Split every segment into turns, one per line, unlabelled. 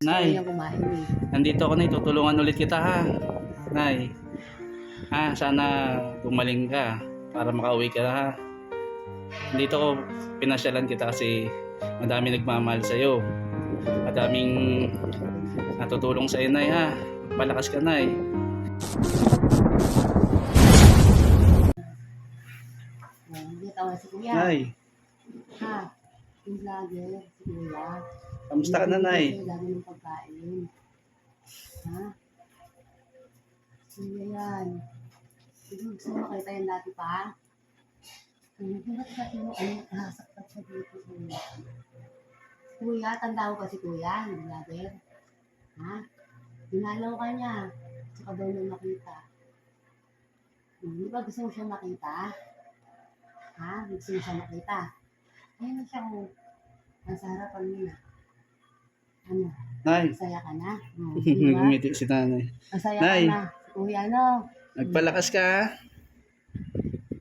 Nay,
kumain eh.
nandito ako na tutulungan ulit kita ha. Nay. Ha, sana gumaling ka para makauwi ka ha. Nandito ko pinasyalan kita kasi madami nagmamahal sa'yo. Madaming natutulong sa'yo, Nay ha. Palakas ka, Nay.
Oh.
Nay,
Ha? Yung vlogger, si kuya.
kamusta ka na, Nay?
Lagi ng pagkain. Ha? Kuya yan. Sige, gusto mo makita yan dati pa? Ano ba kasi mo? Ano nakasaktan sa dito kuya? Kuya, tanda ko kasi kuya, yung vlogger. Ha? Dinalaw ka niya. Tsaka daw nang makita. Hmm, Di ba gusto mo siyang makita? Ha? Gusto mo siyang makita? Ayun na siya oh. Nasa harapan na. Ano?
Nay,
Masaya ka na? Oh, di ba?
gumiti si nanay.
Masaya
Nay.
ka na. Kuya, ano?
Nagpalakas ka ha.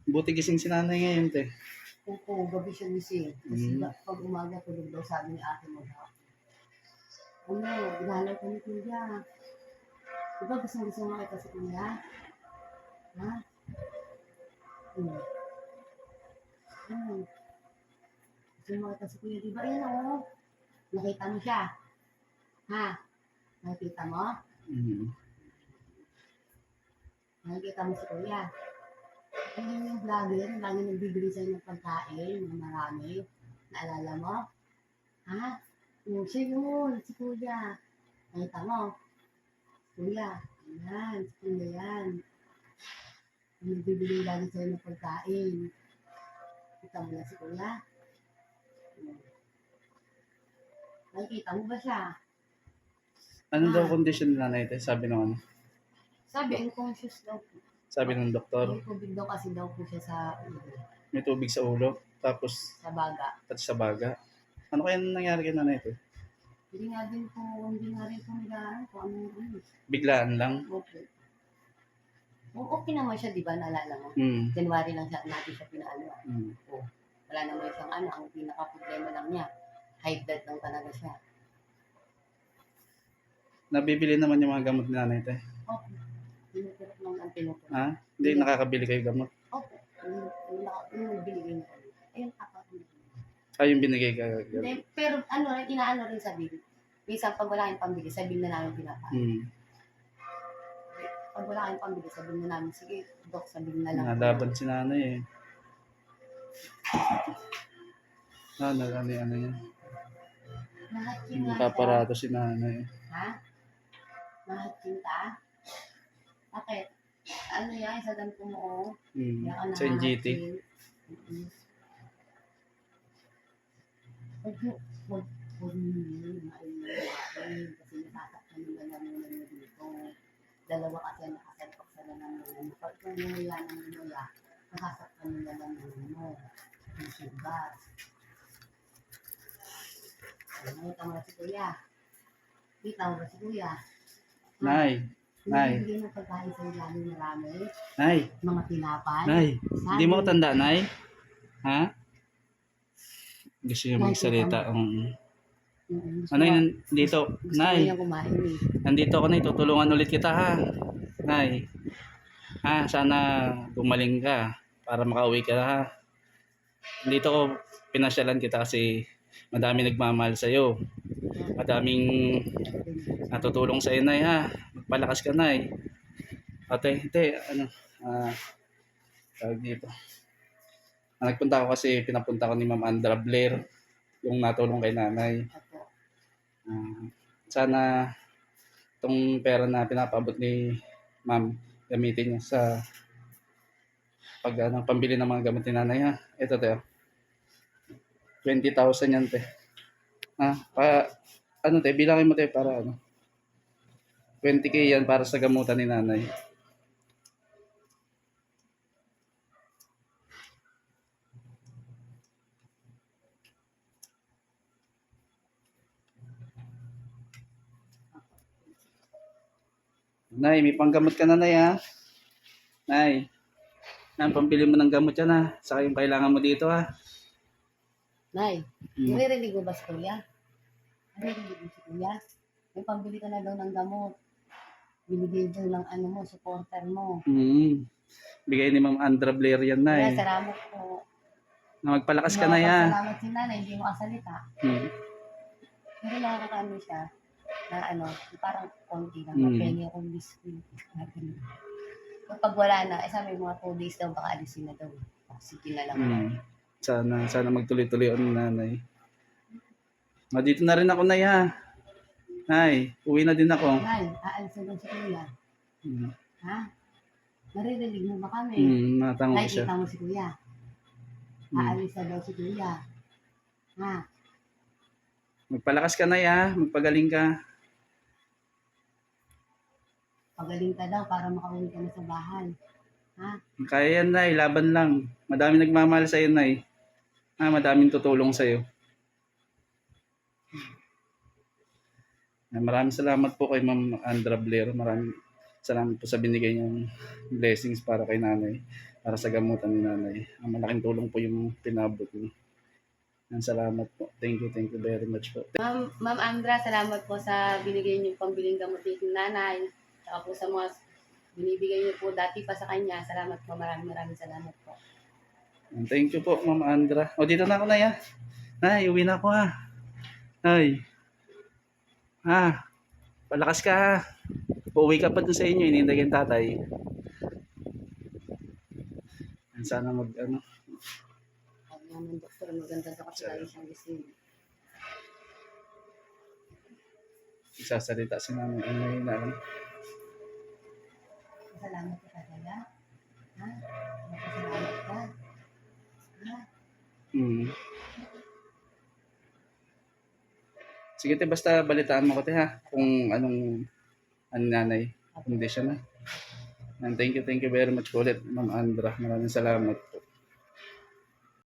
Buti gising si nanay ngayon, te.
Oo, gabi siya gising. Kasi
Mm.
ba- pag umaga tulog daw sabi ni ate mo daw. Ano, ginalaw ka ni Kuya. Di ba gusto gusto mo makita si Kuya? Ha? Hmm. Makita si Kuya, di ba? Ayan o. Nakita mo siya. Ha? Nakita mo?
Mm.
Nakikita mo si Kuya. Ayun yung vlogger, lagi nagbibili sa'yo ng pagkain, ng marami. Naalala mo? Ha? Yung siya yun, si Kuya. Nakita mo? Kuya. Ayan, si Kuya yan. Nagbibili lagi sa'yo ng pagkain. Kita mo na si Kuya? Hmm. Nakikita mo ba siya?
Ano daw
Ah.
condition ni nanay? Sabi ng ano?
Sabi, unconscious daw po.
Sabi ng doktor,
May tubig daw kasi daw po siya sa,
may tubig sa ulo, tapos
sa baga.
pati sa baga. Ano kaya nangyari kay nanay, te?
Hindi nga din po, hindi nga rin po nila, kung ano yung ano.
Biglaan lang.
Okay. O, okay naman siya, di ba? Naalala mo?
Mm.
January lang siya, natin siya pinaano. ah.
Mm.
Wala naman siyang ano, ang pinaka-problema lang niya. High blood lang talaga siya.
Nabibili naman yung mga gamot ni nanay,
lang ang tinutulok.
Ha? Hindi nakakabili kayo gamot.
Okay. Yung, yung, naka- yung binigay niya. Ayun.
Ay, yung binigay ka.
Hindi, pero ano, inaano rin sa bill. Minsan pag wala kayong pambili, sa bill na namin pinapa.
Mm.
Pag wala kayong pambili, sa bill na namin, sige, dok, sa bill na lang.
Nalaban si nanay eh. Ah, ano, ano, ano yan.
Lahat yun nga siya.
Napaparato si nanay.
Ha? Lahat kinta? Bakit? Ano yan? Sa dam ko mo, oh.
Mm.
Kaya ka
Sa NGT.
nahahatin. Mm-mm. Huwag mo, huwag, huwag mo yun, maiiwain. Kasi nasasaktan yung lalamunan mo dito. Dalawa kasi ang nakasalpak sa lalamunan mo. Pag kung nunguya ng nunguya, nasasaktan yung lalamunan mo. Yung sugat. Nakita mo na si Kuya. Kita mo na si Kuya.
Nay, Nay.
Hindi ng pagkain sa ilalim marami.
nay,
Mga tinapay.
nay. Hindi mo tanda, nay? Ha? Gusto niya magsalita. Um, ano yun dito? Nay,
eh.
nandito ako na tutulungan ulit kita ha. Nay. Ha, sana gumaling ka para makauwi ka ha. Dito ko pinasyalan kita kasi madami nagmamahal sa'yo. Madaming natutulong sa'yo, Nay ha. Magpalakas ka, Nay. Ate, ate, ano, ah, tawag dito. Ah, nagpunta ako kasi pinapunta ko ni Ma'am Andra Blair yung natulong kay nanay. Ah, sana itong pera na pinapabot ni ma'am gamitin niya sa pag ano, pambili ng mga gamot ni nanay ha. Ito te. Oh. 20,000 yan te. Ha? Pa, ano te, bilangin mo te para ano. 20k yan para sa gamutan ni nanay. Nay, may panggamot ka na, Nay, ha? Nay, Nay, pambili mo ng gamot yan, ha? Saka yung kailangan mo dito, ha?
Nay,
Mm.
naririnig mo ba si Kuya? Naririnig mo si Kuya? May pambili ka na daw ng gamot. Binigay daw ng ano mo, supporter mo.
Mm. Bigay ni Ma'am Andra Blair yan,
Kaya
Nay.
salamat po.
Na magpalakas ka na ya.
Salamat si nanay, hindi mo kasalita.
Mm.
Pero nakakaano siya, na ano, parang konti lang,
Mm.
pengi akong biscuit. Kapag wala na, eh sabi mga 2 days daw, baka alisin na daw. Sige na lang.
Mm. Sana, sana magtuloy-tuloy ang nanay. Ah, dito na rin ako, Nay, ha. Nay, uwi na din ako.
Nay, aalis na si kuya.
Mm.
Ha? Naririnig mo ba kami?
Mm, natango ko siya.
Nakikita mo si kuya.
Mm.
Aalis na daw si kuya. Ha?
Magpalakas ka, Nay, ha. Magpagaling ka.
Pagaling ka daw para makauwi ka na sa bahay. Ha?
Kaya yan, Nay. Laban lang. Madami nagmamahal sa'yo, Nay. Ah, madaming tutulong sa'yo. Ah, Maraming salamat po kay Ma'am Andra Blair. Maraming salamat po sa binigay niyong blessings para kay nanay. Para sa gamutan ni nanay. Ang malaking tulong po yung pinabot niyo. Ang salamat po. Thank you, thank you very much po.
Ma'am, Ma'am Andra, salamat po sa binigay niyo pambiling gamot ni nanay. Saka po sa mga binibigay niyo po dati pa sa kanya. Salamat po. Maraming maraming salamat po.
And Thank you po, Ma'am Andra. O, dito na ako na ya. Nay, uwi na ako ha. Nay. Ha. Palakas ka ha. Uuwi ka pa dun sa inyo. Inintay yung tatay. And Sana mag, ano,
Sabi naman, doktor, maganda daw kasi lagi siyang gising.
isasalita si. Ano yun na lang.
Salamat
Sige, te, basta balitaan mo ko, te, ha? Kung anong, ano nanay, condition na. And thank you, thank you very much po ulit, Ma'am Andra. Maraming salamat.